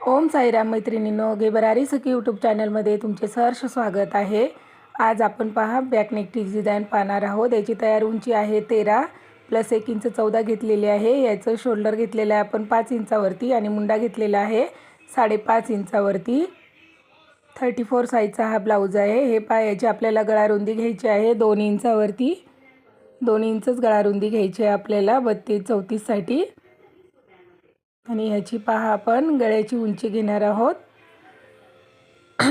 ओम साईराम मैत्रिणींनो गेबरारी सखी यूट्यूब चॅनलमध्ये तुमचे सहर्ष स्वागत आहे. आज आपण पहा बॅक नेकची डिझाईन पाहणार आहोत. याची तयार उंची आहे तेरा प्लस एक इंच चौदा घेतलेली आहे. याचं शोल्डर घेतलेलं आहे आपण पाच इंचावरती आणि मुंडा घेतलेला आहे साडेपाच इंचावरती. थर्टी फोर साईजचा हा ब्लाऊज आहे. हे पहा याची आपल्याला गळा रुंदी घ्यायची आहे दोन इंचावरती. दोन इंचच गळा रुंदी घ्यायची आहे आपल्याला बत्तीस चौतीससाठी आणि ह्याची पहा आपण गळ्याची उंची घेणार आहोत.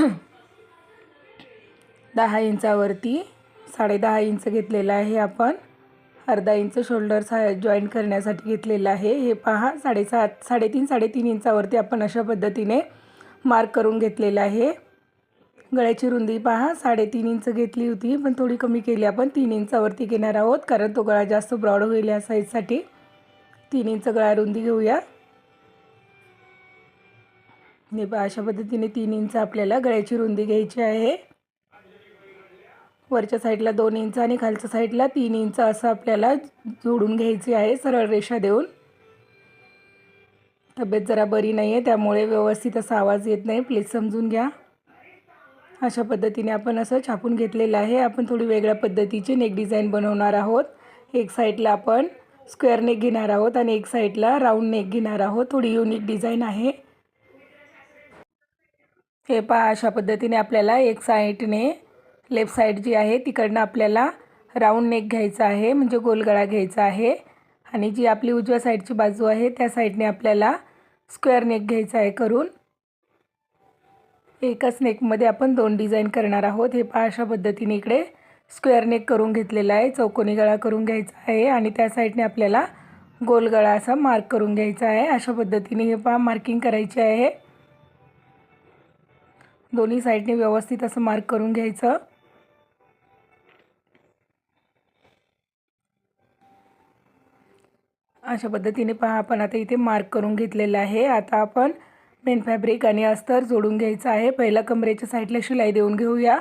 दहा इंचावरती साडेदहा इंच घेतलेलं आहे आपण. अर्धा इंच शोल्डर सा जॉईन करण्यासाठी घेतलेलं आहे. हे पहा साडेसात साडेतीन साडेतीन इंचावरती आपण अशा पद्धतीने मार्क करून घेतलेलं आहे. गळ्याची रुंदी पहा साडेतीन इंच घेतली होती पण थोडी कमी केली आपण. तीन इंचावरती घेणार आहोत कारण तो गळा जास्त ब्रॉड होईल या साईजसाठी तीन इंच गळा रुंदी घेऊया. हे पहा अशा पद्धतीने तीन इंच आपल्याला गळ्याची रुंदी घ्यायची आहे. वरच्या साईडला दोन इंच आणि खालच्या साईडला तीन इंच असं आपल्याला जोडून घ्यायची आहे सरळ रेषा देऊन. तब्येत जरा बरी नाही आहे त्यामुळे व्यवस्थित असा आवाज येत नाही. प्लीज समजून घ्या. अशा पद्धतीने आपण असं छापून घेतलेलं आहे. आपण थोडी वेगळ्या पद्धतीची नेक डिझाईन बनवणार आहोत. एक साईडला आपण स्क्वेअर नेक घेणार आहोत आणि एक साईडला राऊंड नेक घेणार आहोत. थोडी युनिक डिझाईन आहे. हे पहा अशा पद्धतीने आपल्याला एक साईडने लेफ्ट साईड जी आहे तिकडनं आपल्याला राऊंड नेक घ्यायचा आहे म्हणजे गोलगळा घ्यायचा आहे. आणि जी आपली उजव्या साईडची बाजू आहे त्या साईडने आपल्याला स्क्वेअर नेक घ्यायचा आहे करून. एकाच नेकमध्ये आपण दोन डिझाईन करणार आहोत. हे पहा अशा पद्धतीने इकडे स्क्वेअर नेक करून घेतलेला आहे चौकोनी गळा करून घ्यायचा आहे आणि त्या साईडने आपल्याला गोलगळा असा मार्क करून घ्यायचा आहे. अशा पद्धतीने हे पहा मार्किंग करायची आहे. दोन्ही साईडने व्यवस्थित असं मार्क करून घ्यायचं. अशा पद्धतीने पहा आपण आता इथे मार्क करून घेतलेलं आहे. आता आपण मेन फॅब्रिक आणि अस्तर जोडून घ्यायचं आहे. पहिला कमरेच्या साईडला शिलाई देऊन घेऊया.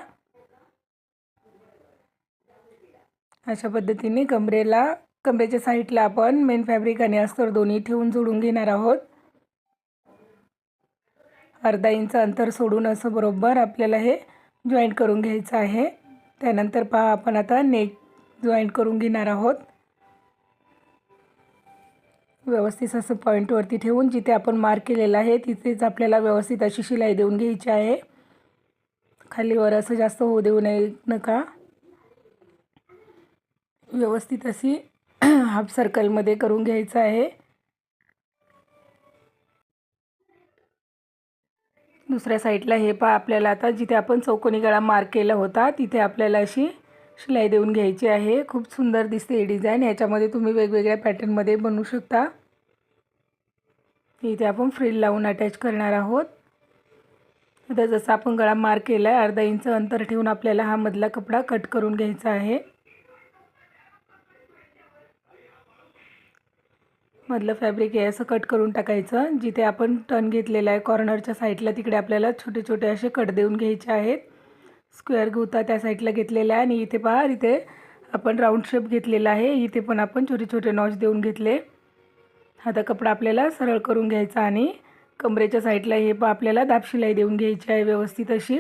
अशा पद्धतीने कमरेला कमरेच्या साईडला आपण मेन फॅब्रिक आणि अस्तर दोन्ही ठेवून जोडून घेणार आहोत. अर्धा इंच अंतर सोडून असं बरोबर आपल्याला हे जॉईंट करून घ्यायचं आहे. त्यानंतर पहा आपण आता नेक जॉईंट करून घेणार आहोत. व्यवस्थित असं पॉईंटवरती ठेवून जिथे आपण मार्क केलेलं आहे तिथेच आपल्याला व्यवस्थित अशी शिलाई देऊन घ्यायची आहे. खालीवर असं जास्त होऊ देऊ नये नका. व्यवस्थित अशी हाफ सर्कलमध्ये करून घ्यायचं आहे. दुसऱ्या साईडला हे पहा आपल्याला आता जिथे आपण चौकोनी गळा मार्क केला होता तिथे आपल्याला अशी शिलाई देऊन घ्यायची आहे. खूप सुंदर दिसते ही डिझाईन ह्याच्यामध्ये तुम्ही वेगवेगळ्या पॅटर्नमध्ये बनवू शकता. इथे आपण फ्रिल लावून अटॅच करणार आहोत. आता जसं आपण गळा मार्क केला आहे अर्धा इंच अंतर ठेवून आपल्याला हा मधला कपडा कट करून घ्यायचा आहे. मधलं फॅब्रिक आहे असं कट करून टाकायचं जिथे आपण टन घेतलेला आहे कॉर्नरच्या साईडला तिकडे आपल्याला छोटे छोटे असे कट देऊन घ्यायचे आहेत. स्क्वेअर घेऊता त्या साईडला घेतलेला आहे आणि इथे पहा इथे आपण राऊंड शेप घेतलेला आहे. इथे पण आपण छोटे छोटे नॉच देऊन घेतले. आता कपडा आपल्याला सरळ करून घ्यायचा आणि कमरेच्या साईडला हे पहा आपल्याला दाब शिलाई देऊन घ्यायची आहे व्यवस्थित अशी.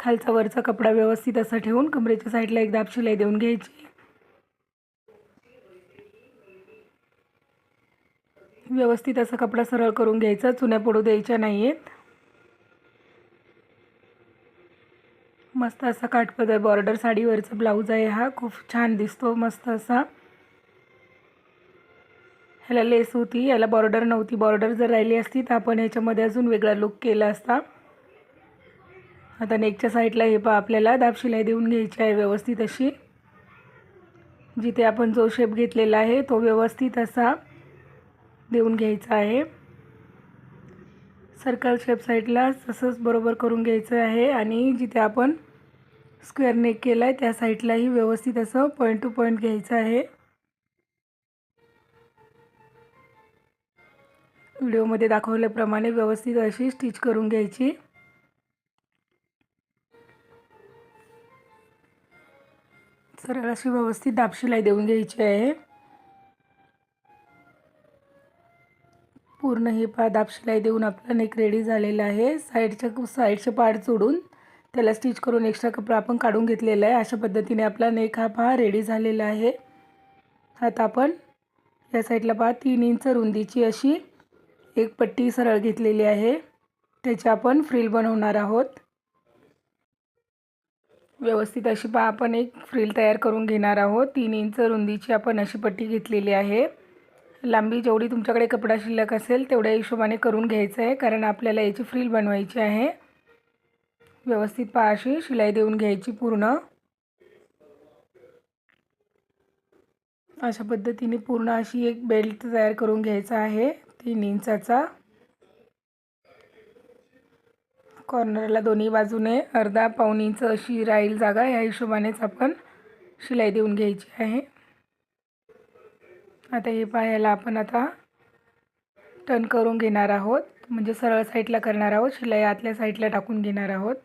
खालचा वरचा कपडा व्यवस्थित असा ठेवून कमरेच्या साईडला एक दाबशिलाई देऊन घ्यायची. व्यवस्थित असा कपडा सरळ करून घ्यायचा चुन्या पडू द्यायच्या नाही आहेत मस्त असा काठपदर बॉर्डर साडीवरचा ब्लाऊज आहे हा खूप छान दिसतो मस्त असा. ह्याला लेस होती याला बॉर्डर नव्हती. बॉर्डर जर राहिली असती तर आपण ह्याच्यामध्ये अजून वेगळा लुक केला असता. आता नेकच्या साईडला हे पा आपल्याला दाब शिलाई देऊन घ्यायची आहे व्यवस्थित अशी. जिथे आपण जो शेप घेतलेला आहे तो व्यवस्थित असा. देऊन घ्यायचं आहे. सर्कल शेप साईडला तसंच बरोबर करून घ्यायचं आहे आणि जिथे आपण स्क्वेअर नेक केला आहे त्या साईडलाही व्यवस्थित असं पॉईंट टू पॉईंट घ्यायचं आहे. व्हिडिओमध्ये दाखवल्याप्रमाणे व्यवस्थित अशी स्टिच करून घ्यायची. सरळ अशी व्यवस्थित दाबशिलाई देऊन घ्यायची आहे. पूर्ण हे पा दापशिलाई देऊन आपला नेक रेडी झालेला आहे. साईडच्या साईडचे पाड सोडून त्याला स्टिच करून एक्स्ट्रा कपडा आपण काढून घेतलेला आहे. अशा पद्धतीने आपला नेक हा पहा रेडी झालेला आहे. आता आपण या साईडला पहा तीन इंच रुंदीची अशी एक पट्टी सरळ घेतलेली आहे. त्याची आपण फ्रिल बनवणार आहोत. व्यवस्थित अशी पहा आपण एक फ्रिल तयार करून घेणार आहोत. तीन इंच रुंदीची आपण अशी पट्टी घेतलेली आहे. लांबी जेवढी तुमच्याकडे कपडा शिल्लक असेल तेवढ्या हिशोबाने करून घ्यायचं आहे कारण आपल्याला याची फ्रिल बनवायची आहे. व्यवस्थित पाशी शिलाई देऊन घ्यायची पूर्ण. अशा पद्धतीने पूर्ण अशी एक बेल्ट तयार करून घ्यायचा आहे तीन इंचाचा. कॉर्नरला दोन्ही बाजूने अर्धा पाऊन इंच अशी राहील जागा या हिशोबानेच आपण शिलाई देऊन घ्यायची आहे. आता हे पायाला आपण आता टर्न करून घेणार आहोत. म्हणजे सरळ साईडला करणार आहोत. शिलाई आतल्या साईडला टाकून घेणार आहोत.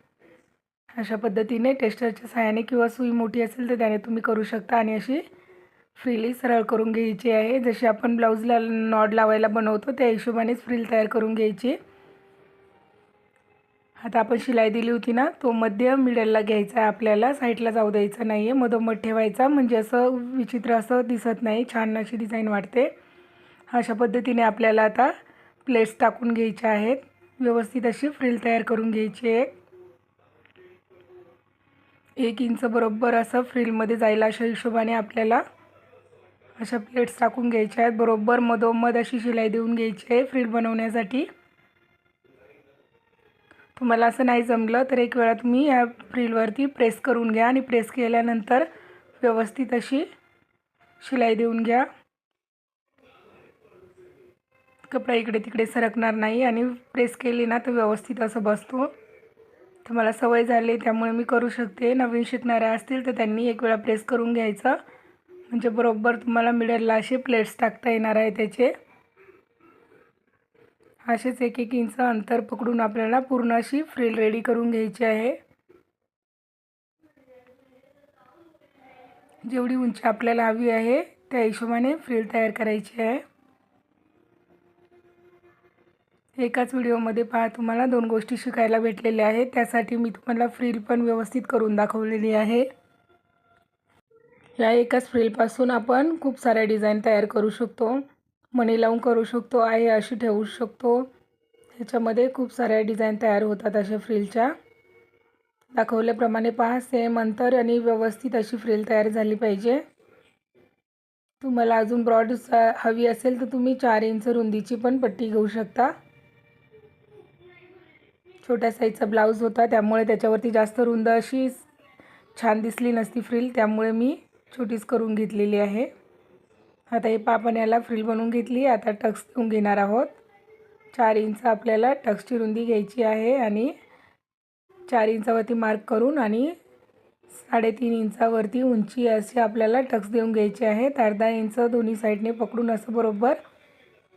अशा पद्धतीने टेस्टरच्या सहाय्याने किंवा सुई मोठी असेल तर त्याने तुम्ही करू शकता आणि अशी फ्रीली सरळ करून घ्यायची आहे. जशी आपण ब्लाऊजला नॉड लावायला बनवतो त्या हिशोबानेच फ्रील तयार करून घ्यायची. आता आपण शिलाई दिली होती ना तो मध्य मिडलला घ्यायचा आहे आपल्याला. साईडला जाऊ द्यायचा नाही आहे मधोमध ठेवायचा. म्हणजे असं विचित्र असं दिसत नाही. छान अशी डिझाईन वाटते. अशा पद्धतीने आपल्याला आता प्लेट्स टाकून घ्यायच्या आहेत. व्यवस्थित अशी फ्रिल तयार करून घ्यायची आहे. एक इंच बरोबर असं फ्रिलमध्ये जायला अशा हिशोबाने आपल्याला अशा प्लेट्स टाकून घ्यायच्या आहेत. बरोबर मधोमध अशी शिलाई देऊन घ्यायची आहे फ्रिल बनवण्यासाठी. तुम्हाला असं नाही जमलं तर एक वेळा तुम्ही या फ्रीलवरती प्रेस करून घ्या आणि प्रेस केल्यानंतर व्यवस्थित अशी शिलाई देऊन घ्या. कपडा इकडे तिकडे सरकणार नाही आणि प्रेस केली ना तर व्यवस्थित असं बसतो. तर मला सवय झाली त्यामुळे मी करू शकते. नवीन शिकणाऱ्या असतील तर त्यांनी एक वेळा प्रेस करून घ्यायचं. म्हणजे बरोबर तुम्हाला मिडलला असे प्लेट्स टाकता येणार आहे त्याचे. असेच एक एक इंच अंतर पकडून आपल्याला पूर्ण अशी फ्रिल रेडी करून घ्यायची आहे. जेवढी उंची आपल्याला हवी आहे त्या हिशोबाने फ्रिल तयार करायची आहे. एकाच व्हिडिओमध्ये पहा तुम्हाला दोन गोष्टी शिकायला भेटलेल्या आहेत. त्यासाठी मी तुम्हाला फ्रिल पण व्यवस्थित करून दाखवलेली आहे. या एकाच फ्रिलपासून आपण खूप साऱ्या डिझाईन तयार करू शकतो. मणी लावून करू शकतो आहे अशी ठेवू शकतो. ह्याच्यामध्ये खूप साऱ्या डिझाईन तयार होतात अशा फ्रिलच्या दाखवल्याप्रमाणे पहा सेम अंतर आणि व्यवस्थित अशी फ्रिल तयार झाली पाहिजे. तुम्हाला अजून ब्रॉड हवी असेल तर तुम्ही चार इंच रुंदीची पण पट्टी घेऊ शकता. छोट्या साईजचा ब्लाऊज होता त्यामुळे त्याच्यावरती जास्त रुंद अशी छान दिसली नसती फ्रिल त्यामुळे मी छोटीच करून घेतलेली आहे. आता हे पापण याला फ्रिल बनवून घेतली. आता टक्स देऊन घेणार आहोत. चार इंच आपल्याला टक्सची रुंदी घ्यायची आहे आणि चार इंचावरती मार्क करून आणि साडेतीन इंचावरती उंची अशी आपल्याला टक्स देऊन घ्यायची आहेत अर्धा इंच दोन्ही साईडने पकडून असं बरोबर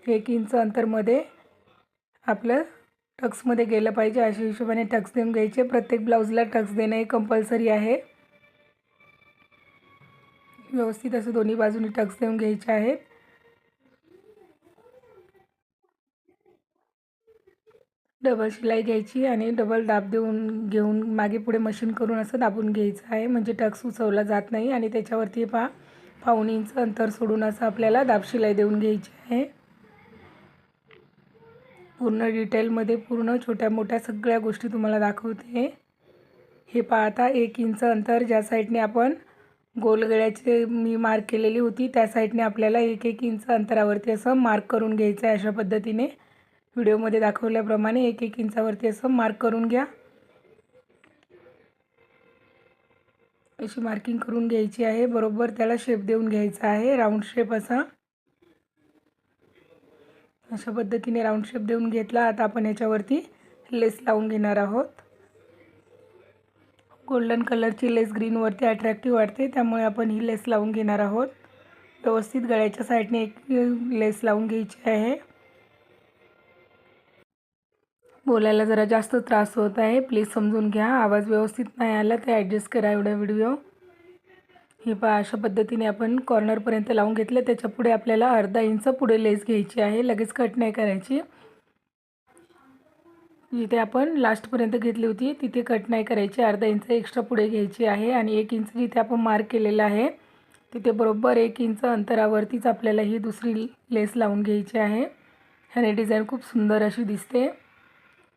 एक इंच अंतरमध्ये आपलं टक्समध्ये गेलं पाहिजे. अशा हिशोबाने टक्स देऊन घ्यायचे. प्रत्येक ब्लाऊजला टक्स देणं हे कंपल्सरी आहे. व्यवस्थित असं दोन्ही बाजूनी टक्स देऊन घ्यायचे आहेत. डबल शिलाई घ्यायची आणि डबल दाब देऊन घेऊन मागे पुढे मशीन करून असं दाबून घ्यायचं आहे. म्हणजे टक्स उचवला जात नाही आणि त्याच्यावरती पहा पाऊण इंच अंतर सोडून असं आपल्याला दाब शिलाई देऊन घ्यायची आहे. पूर्ण डिटेलमध्ये पूर्ण छोट्या मोठ्या सगळ्या गोष्टी तुम्हाला दाखवते. हे पाहता एक इंच अंतर ज्या साईडने आपण गोलगळ्याचे मी मार्क केलेली होती. त्या साईडने आपल्याला एक एक इंच अंतरावरती असं मार्क करून घ्यायचं आहे अशा पद्धतीने. व्हिडिओमध्ये दाखवल्याप्रमाणे एक एक इंचावरती असं मार्क करून घ्या. अशी मार्किंग करून घ्यायची आहे. बरोबर त्याला शेप देऊन घ्यायचा आहे. राऊंड शेप असा. अशा पद्धतीने राऊंड शेप देऊन घेतला. आता आपण याच्यावरती लेस लावून घेणार आहोत. गोल्डन कलरची लेस ग्रीनवरती अट्रॅक्टिव्ह वाटते. त्यामुळे आपण ही लेस लावून घेणार आहोत. व्यवस्थित गळ्याच्या साईडने एक लेस लावून घ्यायची आहे. बोलायला जरा जास्त त्रास होत आहे. प्लीज समजून घ्या. आवाज व्यवस्थित नाही आला ते ॲडजस्ट करा एवढा व्हिडिओ हे पहा अशा पद्धतीने आपण कॉर्नरपर्यंत लावून घेतलं. त्याच्या पुढे आपल्याला अर्धा इंच पुढे लेस घ्यायची आहे. लगेच कट नाही करायची. जिथे आपण लास्टपर्यंत घेतली होती तिथे कट नाही करायची. अर्धा इंच एक्स्ट्रा पुढे घ्यायची आहे आणि एक इंच जिथे आपण मार्क केलेलं आहे तिथे बरोबर एक इंच अंतरावरतीच आपल्याला ही दुसरी लेस लावून घ्यायची आहे. ह्याने डिझाईन खूप सुंदर अशी दिसते.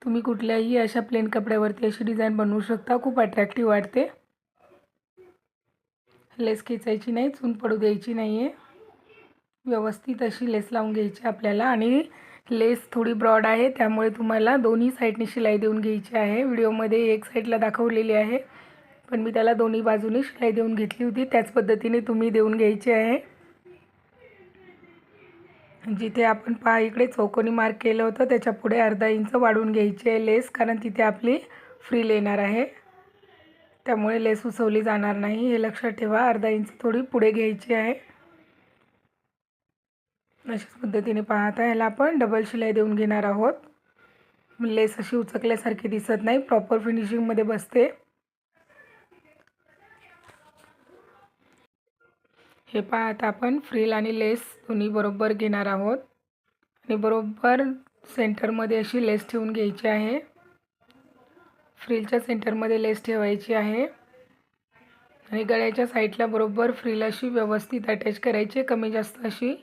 तुम्ही कुठल्याही अशा प्लेन कपड्यावरती अशी डिझाईन बनवू शकता. खूप अट्रॅक्टिव्ह वाटते. लेस खेचायची नाही चून पडू द्यायची नाही आहे व्यवस्थित अशी लेस लावून घ्यायची आपल्याला आणि लेस थोडी ब्रॉड आहे त्यामुळे तुम्हाला दोन्ही साईडने शिलाई देऊन घ्यायची आहे. व्हिडिओमध्ये एक साईडला दाखवलेली आहे पण मी त्याला दोन्ही बाजूने शिलाई देऊन घेतली होती. त्याच पद्धतीने तुम्ही देऊन घ्यायची आहे. जिथे आपण पहा इकडे चौकोनी मार्क केलं होतं. त्याच्या पुढे अर्धा इंच वाढवून घ्यायची आहे लेस कारण तिथे आपली फ्रील येणार आहे. त्यामुळे लेस उसवली जाणार नाही. हे लक्षात ठेवा अर्धा इंच थोडी पुढे घ्यायची आहे. अशाच पद्धतीने पाहता ह्याला आपण डबल शिलाई देऊन घेणार आहोत. लेस अशी उचकल्यासारखी दिसत नाही प्रॉपर फिनिशिंगमध्ये बसते. हे पाहता आपण फ्रील आणि लेस दोन्ही बरोबर घेणार आहोत. आणि बरोबर सेंटरमध्ये अशी लेस ठेवून घ्यायची आहे. फ्रीलच्या सेंटरमध्ये लेस ठेवायची आहे. आणि गळ्याच्या साईडला बरोबर फ्रील अशी व्यवस्थित अटॅच करायची कमी जास्त अशी.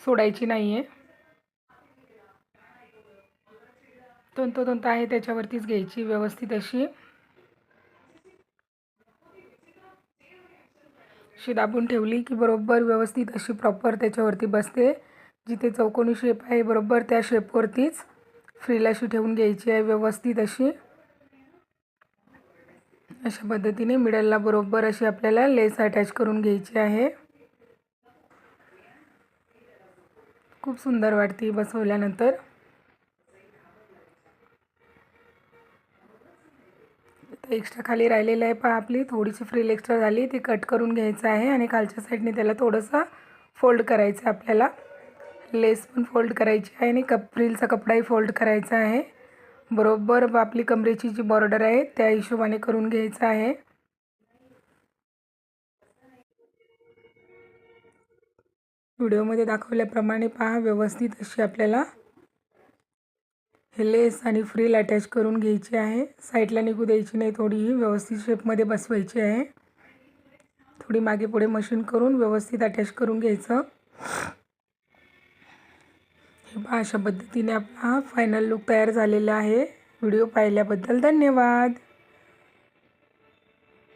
सोडायची नाही आहे तंतोतंत आहे त्याच्यावरतीच घ्यायची व्यवस्थित अशी. अशी दाबून ठेवली की बरोबर व्यवस्थित अशी प्रॉपर त्याच्यावरती बसते. जिथे चौकोनी शेप आहे बरोबर त्या शेपवरतीच फ्रील अशी ठेवून घ्यायची आहे व्यवस्थित अशी. अशा पद्धतीने मिडलला बरोबर अशी आपल्याला लेस अटॅच करून घ्यायची आहे. खूप सुंदर वाटते बसवल्यानंतर. एक्स्ट्रा खाली राहिलेलं आहे पहा आपली. थोडीशी फ्रील एक्स्ट्रा झाली. ती कट करून घ्यायचं आहे आणि खालच्या साईडने त्याला थोडंसं फोल्ड करायचं आहे आपल्याला. लेस पण फोल्ड करायची आहे आणि कप फ्रीलचा कपडाही फोल्ड करायचा आहे. बरोबर आपली कमरेची जी बॉर्डर आहे त्या हिशोबाने करून घ्यायचं आहे. व्हिडिओमध्ये दाखवल्याप्रमाणे पहा व्यवस्थित अशी आपल्याला हे लेस आणि फ्रील अटॅच करून घ्यायची आहे. साईडला निघू द्यायची नाही थोडीही व्यवस्थित शेपमध्ये बसवायची आहे. थोडी मागे पुढे मशीन करून व्यवस्थित अटॅच करून घ्यायचं. हे पहा अशा पद्धतीने आपला फायनल लुक तयार झालेला आहे. व्हिडिओ पाहिल्याबद्दल धन्यवाद.